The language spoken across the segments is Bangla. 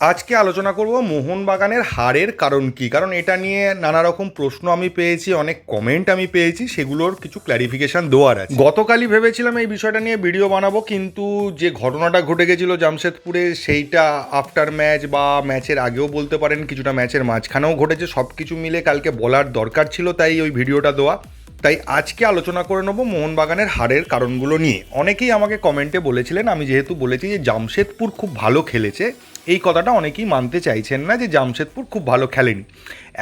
আজকে আলোচনা করব মোহনবাগানের হারের কারণ কি? কারণ এটা নিয়ে নানা রকম প্রশ্ন আমি পেয়েছি, অনেক কমেন্ট আমি পেয়েছি, সেগুলোর কিছু ক্ল্যারিফিকেশন দেওয়ার আছে। গতকালই ভেবেছিলাম এই বিষয়টা নিয়ে ভিডিও বানাবো, কিন্তু যে ঘটনাটা ঘটে গেছিল জামশেদপুরে, সেইটা আফটার ম্যাচ বা ম্যাচের আগেও বলতে পারেন, কিছুটা ম্যাচের মাঝখানেও ঘটেছে সব কিছু মিলে কালকে বলার দরকার ছিল তাই ওই ভিডিওটা দেওয়া। তাই আজকে আলোচনা করে নেব মোহনবাগানের হারের কারণগুলো নিয়ে। অনেকেই আমাকে কমেন্টে বলেছিলেন, আমি যেহেতু বলেছি যে জামশেদপুর খুব ভালো খেলেছে এই কথাটা অনেকেই মানতে চাইছেন না যে জামশেদপুর খুব ভালো খেলেনি।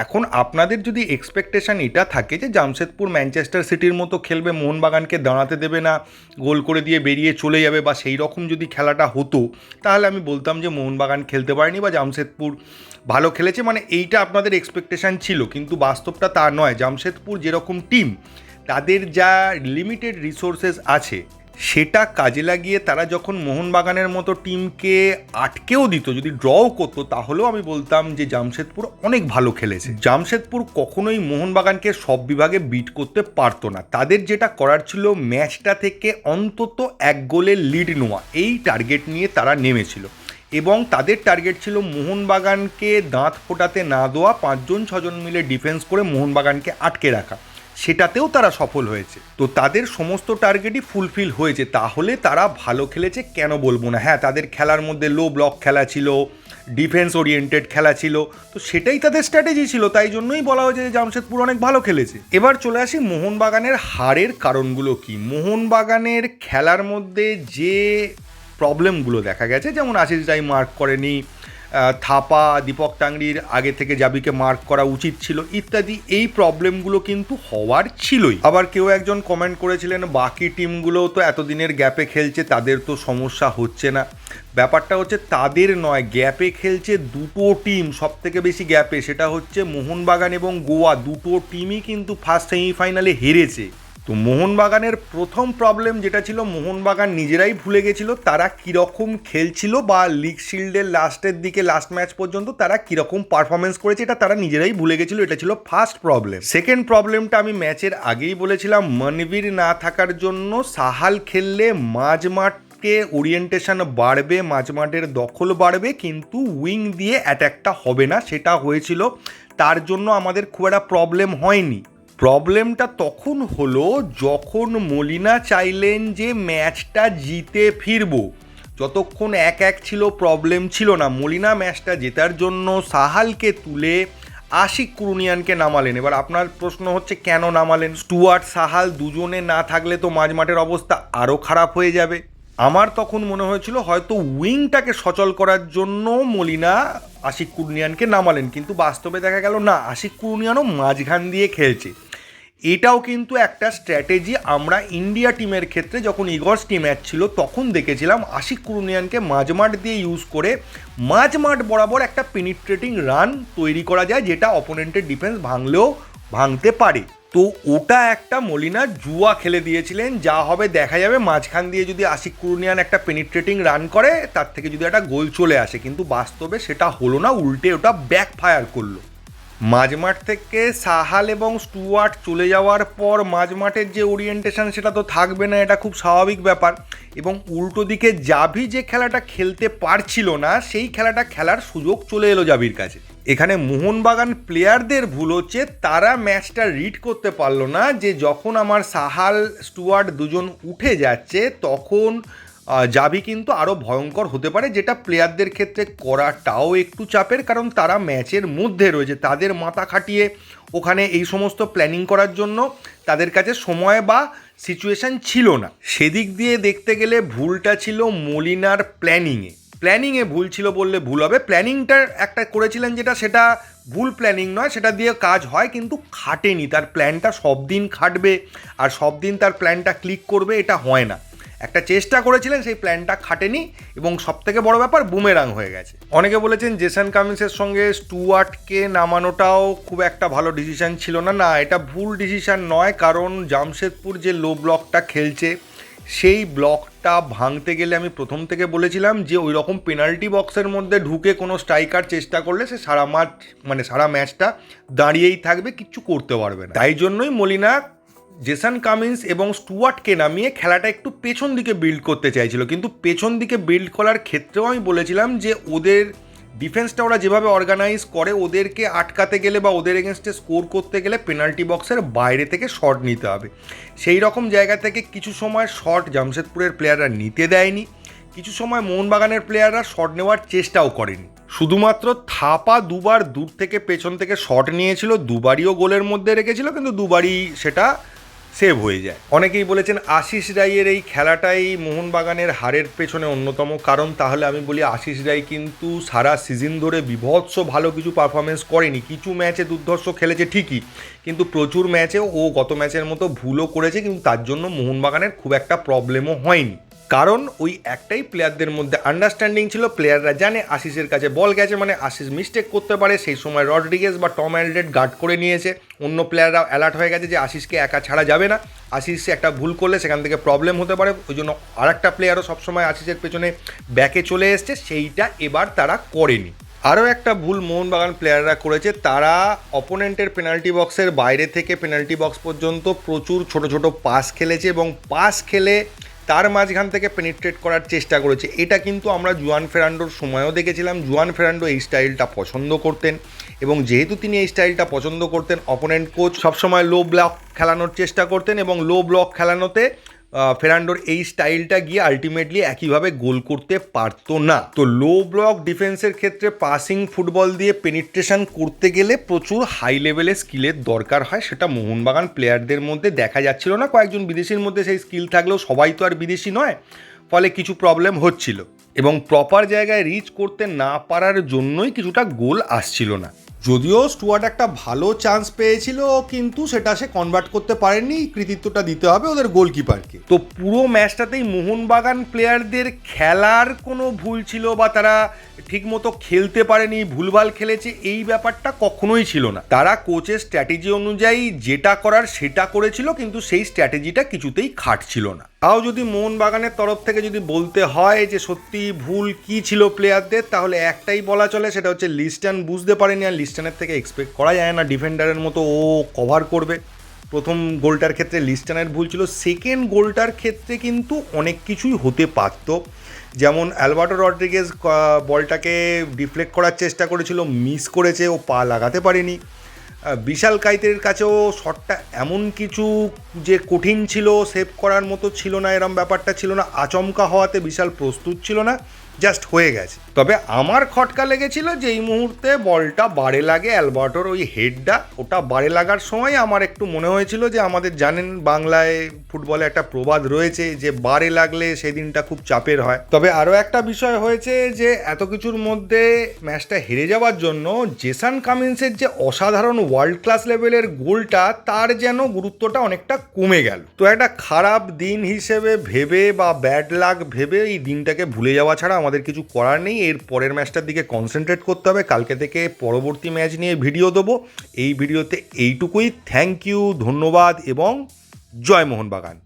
এখন আপনাদের যদি এক্সপেকটেশন এটা থাকে যে জামশেদপুর ম্যানচেস্টার সিটির মতো খেলবে, মোহনবাগানকে দাঁড়াতে দেবে না, গোল করে দিয়ে বেরিয়ে চলে যাবে বা সেই রকম যদি খেলাটা হতো, তাহলে আমি বলতাম যে মোহনবাগান খেলতে পারেনি বা জামশেদপুর ভালো খেলেছে। মানে এইটা আপনাদের এক্সপেকটেশান ছিল, কিন্তু বাস্তবটা তা নয়। জামশেদপুর যেরকম টিম তাদের যা লিমিটেড রিসোর্সেস আছে সেটা কাজে লাগিয়ে তারা যখন মোহনবাগানের মতো টিমকে আটকেও দিত, যদি ড্রও করতো, তাহলেও আমি বলতাম যে জামশেদপুর অনেক ভালো খেলেছে। জামশেদপুর কখনোই মোহনবাগানকে সব বিভাগে বিট করতে পারতো না। তাদের যেটা করার ছিল, ম্যাচটা থেকে অন্তত এক গোলের লিড নেওয়া। এই টার্গেট নিয়ে তারা নেমেছিল। এবং তাদের টার্গেট ছিল মোহনবাগানকে দাঁত ফোটাতে না দেওয়া, পাঁচজন, ছজন মিলে ডিফেন্স করে মোহনবাগানকে আটকে রাখা। সেটাতেও তারা সফল হয়েছে। তো তাদের সমস্ত টার্গেটই ফুলফিল হয়েছে। তাহলে তারা ভালো খেলেছে কেন বলব না? হ্যাঁ তাদের খেলার মধ্যে লো ব্লক খেলা ছিল ডিফেন্স ওরিয়েন্টেড খেলা ছিল, তো সেটাই তাদের স্ট্র্যাটেজি ছিল। তাই জন্যই বলা হয়েছে যে জামশেদপুর অনেক ভালো খেলেছে। এবার চলে আসি মোহনবাগানের হারের কারণগুলো কি? মোহনবাগানের খেলার মধ্যে যে প্রবলেমগুলো দেখা গেছে, যেমন আশিস রাই মার্ক করেনি থাপা, দীপক টাংরির আগে থেকে জাবিকে মার্ক করা উচিত ছিল ইত্যাদি, এই প্রবলেমগুলো কিন্তু হওয়ার ছিলই। আবার কেউ একজন কমেন্ট করেছিলেন, বাকি টিমগুলো তো এতদিনের গ্যাপে খেলছে, তাদের তো সমস্যা হচ্ছে না। ব্যাপারটা হচ্ছে তাদের নয় গ্যাপে খেলছে দুটো টিম সব থেকে বেশি গ্যাপে সেটা হচ্ছে মোহনবাগান এবং গোয়া, দুটো টিমই কিন্তু ফার্স্ট সেমিফাইনালে হেরেছে। তো মোহনবাগানের প্রথম প্রবলেম যেটা ছিল, মোহনবাগান নিজেরাই ভুলে গেছিল তারা কীরকম খেলছিল বা লিগ শিল্ডের লাস্টের দিকে লাস্ট ম্যাচ পর্যন্ত তারা কীরকম পারফরমেন্স করেছে এটা তারা নিজেরাই ভুলে গেছিল, এটা ছিল ফার্স্ট প্রবলেম সেকেন্ড প্রবলেমটা আমি ম্যাচের আগেই বলেছিলাম, মনবীর না থাকার জন্য সাহাল খেললে মাঝ মাঠকে ওরিয়েন্টেশন বাড়বে মাঝমাঠের দখল বাড়বে, কিন্তু উইং দিয়ে অ্যাট্যাকটা হবে না, সেটা হয়েছিল। তার জন্য আমাদের খুব একটা প্রবলেম হয়নি। প্রবলেমটা তখন হলো যখন মলিনা চাইলেন যে ম্যাচটা জিতে ফিরবো। যতক্ষণ এক এক ছিল, প্রবলেম ছিল না। মলিনা ম্যাচটা জেতার জন্য সাহালকে তুলে আশিক কুরুনিয়ানকে নামালেন। এবার আপনার প্রশ্ন হচ্ছে, কেন নামালেন? স্টুয়ার্ট, সাহাল দুজনে না থাকলে তো মাঝ মাঠের অবস্থা আরও খারাপ হয়ে যাবে। আমার তখন মনে হয়েছিল, হয়তো উইংটাকে সচল করার জন্য মলিনা আশিক কুরুনিয়ানকে নামালেন। কিন্তু বাস্তবে দেখা গেল, না, আশিক কুরুনিয়ানও মাঝখান দিয়ে খেলছে। এটাও কিন্তু একটা স্ট্র্যাটেজি আমরা ইন্ডিয়া টিমের ক্ষেত্রে যখন ইগর্স টিম ম্যাচ ছিল, তখন দেখেছিলাম আশিক কুরুনিয়ানকে মাঝমাঠ দিয়ে ইউজ করে মাঝমাঠ বরাবর একটা পেনিট্রেটিং রান তৈরি করা যায়, যেটা অপোনেন্টের ডিফেন্স ভাঙলেও ভাঙতে পারে। তো ওটা একটা মলিনা জুয়া খেলে দিয়েছিলেন, যা হবে দেখা যাবে মাঝখান দিয়ে যদি আশিক কুরুনিয়ান একটা পেনিট্রেটিং রান করে, তার থেকে যদি একটা গোল চলে আসে। কিন্তু বাস্তবে সেটা হলো না, উল্টে ওটা ব্যাক ফায়ার করল। মাঝমাঠ থেকে সাহাল এবং স্টুয়ার্ট চলে যাওয়ার পর মাঝমাঠের যে ওরিয়েন্টেশন সেটা তো থাকবে না, এটা খুব স্বাভাবিক ব্যাপার। এবং উল্টো দিকে জাভি যে খেলাটা খেলতে পারছিল না, সেই খেলাটা খেলার সুযোগ চলে এলো জাভির কাছে। এখানে মোহনবাগান প্লেয়ারদের ভুল হচ্ছে, তারা ম্যাচটা রিড করতে পারল না যে যখন আমার সাহাল, স্টুয়ার্ট দুজন উঠে যাচ্ছে, তখন জাভি কিন্তু আরও ভয়ঙ্কর হতে পারে, যেটা প্লেয়ারদের ক্ষেত্রে করাটাও একটু চাপের, কারণ তারা ম্যাচের মধ্যে রয়েছে। তাদের মাথা খাটিয়ে ওখানে এই সমস্ত প্ল্যানিং করার জন্য তাদের কাছে সময় বা সিচুয়েশান ছিল না। সেদিক দিয়ে দেখতে গেলে ভুলটা ছিল মলিনার প্ল্যানিংয়ে প্ল্যানিংয়ে ভুল ছিল বললে ভুল হবে। প্ল্যানিংটা একটা করেছিলেন যেটা, সেটা ভুল প্ল্যানিং নয়, সেটা দিয়ে কাজ হয়, কিন্তু খাটেনি। তার প্ল্যানটা সব দিন খাটবে, আর সব দিন তার প্ল্যানটা ক্লিক করবে, এটা হয় না। একটা চেষ্টা করেছিলেন, সেই প্ল্যানটা খাটেনি এবং সব থেকে বড় ব্যাপার বুমেরাং হয়ে গেছে। অনেকে বলেছেন জেসন কামিন্সের সঙ্গে স্টুয়ার্টকে নামানোটাও খুব একটা ভালো ডিসিশন ছিল না। না, এটা ভুল ডিসিশন নয়, কারণ জামশেদপুর যে লো ব্লকটা খেলছে, সেই ব্লকটা ভাঙতে গেলে আমি প্রথম থেকে বলেছিলাম যে ওই রকম পেনাল্টি বক্সের মধ্যে ঢুকে কোনো স্ট্রাইকার চেষ্টা করলে সে সারা মাঠ মানে সারা ম্যাচটা দাঁড়িয়েই থাকবে, কিচ্ছু করতে পারবে না। তাই জন্যই মলিনা জেসন কামিন্স এবং স্টুয়ার্টকে নামিয়ে খেলাটা একটু পেছন দিকে বিল্ড করতে চাইছিল। কিন্তু পেছন দিকে বিল্ড করার ক্ষেত্রেও আমি বলেছিলাম যে ওদের ডিফেন্সটা ওরা যেভাবে অর্গানাইজ করে, ওদেরকে আটকাতে গেলে বা ওদের এগেনস্টে স্কোর করতে গেলে পেনাল্টি বক্সের বাইরে থেকে শট নিতে হবে। সেই রকম জায়গা থেকে কিছু সময় শট জামশেদপুরের প্লেয়াররা নিতে দেয়নি। কিছু সময় মোহনবাগানের প্লেয়াররা শট নেওয়ার চেষ্টাও করেনি। শুধুমাত্র থাপা দুবার দূর থেকে পেছন থেকে শট নিয়েছিল দুবারইও গোলের মধ্যে রেখেছিল, কিন্তু দুবারই সেটা সেভ হয়ে যায়। অনেকেই বলেছেন আশিস রায়ের এই খেলাটাই মোহনবাগানের হারের পেছনে অন্যতম কারণ। তাহলে আমি বলি আশিস রায় কিন্তু সারা সিজন ধরে বিভৎস ভালো কিছু পারফরমেন্স করেনি। কিছু ম্যাচে দুর্ধর্ষ খেলেছে ঠিকই, কিন্তু প্রচুর ম্যাচে ও গত ম্যাচের মতো ভুলও করেছে, কিন্তু তার জন্য মোহনবাগানের খুব একটা প্রবলেমও হয়নি। কারণ ওই একটাই প্লেয়ারদের মধ্যে আন্ডারস্ট্যান্ডিং ছিল প্লেয়াররা জানে, আশিসের কাছে বল গেছে মানে আশিস মিস্টেক করতে পারে, সেই সময় রডরিগেজ বা টম অ্যালডেড গার্ড করে নিয়েছে। অন্য প্লেয়াররা অ্যালার্ট হয়ে গেছে যে আশিসকে একা ছাড়া যাবে না। আশিস একটা ভুল করলে সেখান থেকে প্রবলেম হতে পারে। ওই জন্য আর একটা প্লেয়ারও সবসময় আশিসের পেছনে ব্যাকে চলে এসছে, সেইটা এবার তারা করেনি। আরও একটা ভুল মোহনবাগান প্লেয়াররা করেছে, তারা অপোনেন্টের পেনাল্টি বক্সের বাইরে থেকে পেনাল্টি বক্স পর্যন্ত প্রচুর ছোট ছোট পাস খেলেছে এবং পাস খেলে তার মাঝখান থেকে পেনিট্রেট করার চেষ্টা করেছে। এটা কিন্তু আমরা জুয়ান ফেরান্ডোর সময়ও দেখেছিলাম। জুয়ান ফেরান্ডো এই স্টাইলটা পছন্দ করতেন এবং যেহেতু তিনি এই স্টাইলটা পছন্দ করতেন অপোনেন্ট কোচ সবসময় লো ব্লক খেলানোর চেষ্টা করতেন এবং লো ব্লক খেলানোতে ফেরান্ডোর এই স্টাইলটা গিয়ে আলটিমেটলি একইভাবে গোল করতে পারতো না। তো লো ব্লক ডিফেন্সের ক্ষেত্রে পাসিং ফুটবল দিয়ে পেনিট্রেশন করতে গেলে প্রচুর হাই লেভেলের স্কিলের দরকার হয়, সেটা মোহনবাগান প্লেয়ারদের মধ্যে দেখা যাচ্ছিল না। কয়েকজন বিদেশির মধ্যে সেই স্কিল থাকলেও সবাই তো আর বিদেশি নয়, ফলে কিছু প্রবলেম হচ্ছিল। এবং প্রপার জায়গায় রিচ করতে না পারার জন্যই কিছুটা গোল আসছিল না। যদিও স্টুয়ার্ট একটা ভালো চান্স পেয়েছিল, কিন্তু সেটা সে কনভার্ট করতে পারেনি, কৃতিত্বটা দিতে হবে ওদের গোলকিপারকে তো পুরো ম্যাচটাতেই মোহনবাগান প্লেয়ারদের খেলার কোনো ভুল ছিল বা তারা ঠিকমতো খেলতে পারেনি, ভুলভাল খেলেছে, এই ব্যাপারটা কখনোই ছিল না। তারা কোচের স্ট্র্যাটেজি অনুযায়ী যেটা করার সেটা করেছিল, কিন্তু সেই স্ট্র্যাটেজিটা কিছুতেই খাটছিল না। তাও যদি মোহনবাগানের তরফ থেকে যদি বলতে হয় যে সত্যি ভুল কি ছিল প্লেয়ারদের তাহলে একটাই বলা চলে, সেটা হচ্ছে লিস্টান বুঝতে পারেনি আর লিস্টানের থেকে এক্সপেক্ট করা যায় না। ডিফেন্ডারের মতো ও কভার করবে। প্রথম গোলটার ক্ষেত্রে লিস্টানের ভুল ছিল। সেকেন্ড গোলটার ক্ষেত্রে কিন্তু অনেক কিছুই হতে পারতো। যেমন অ্যালবার্টো রড্রিগেজ বলটাকে ডিফ্লেক্ট করার চেষ্টা করেছিল মিস করেছে, ও পা লাগাতে পারেনি। বিশাল কাইতের কাছেও শটটা এমন কিছু যে কঠিন ছিল সেভ করার মতো ছিল না, এরম ব্যাপারটা ছিল না, আচমকা হওয়াতে বিশাল প্রস্তুত ছিল না। জাস্ট হয়ে গেছে। তবে আমার খটকা লেগেছিল যে এই মুহূর্তে বলটা বারে লাগে, অ্যালবার্টোর ওই হেডটা ওটা বারে লাগার সময় আমার একটু মনে হয়েছিল যে আমাদের জানেন বাংলায় ফুটবলে একটা প্রবাদ রয়েছে যে বারে লাগলে সেদিনটা খুব চাপের হয়। তবে আরও একটা বিষয় হয়েছে যে এত কিছুর মধ্যে ম্যাচটা হেরে যাওয়ার জন্য জেসান কামিন্সের যে অসাধারণ ওয়ার্ল্ড ক্লাস লেভেলের গোলটা, তার যেন গুরুত্বটা অনেকটা কমে গেল। তো একটা খারাপ দিন হিসেবে ভেবে বা ব্যাড লাগ ভেবে এই দিনটাকে ভুলে যাওয়া ছাড়া আমাদের কিছু করার নেই। এর পরের ম্যাচটার দিকে কনসেন্ট্রেট করতে হবে। কালকে থেকে পরবর্তী ম্যাচ নিয়ে ভিডিও দেবো। এই ভিডিওতে এইটুকুই। থ্যাংক ইউ ধন্যবাদ এবং জয় মোহনবাগান।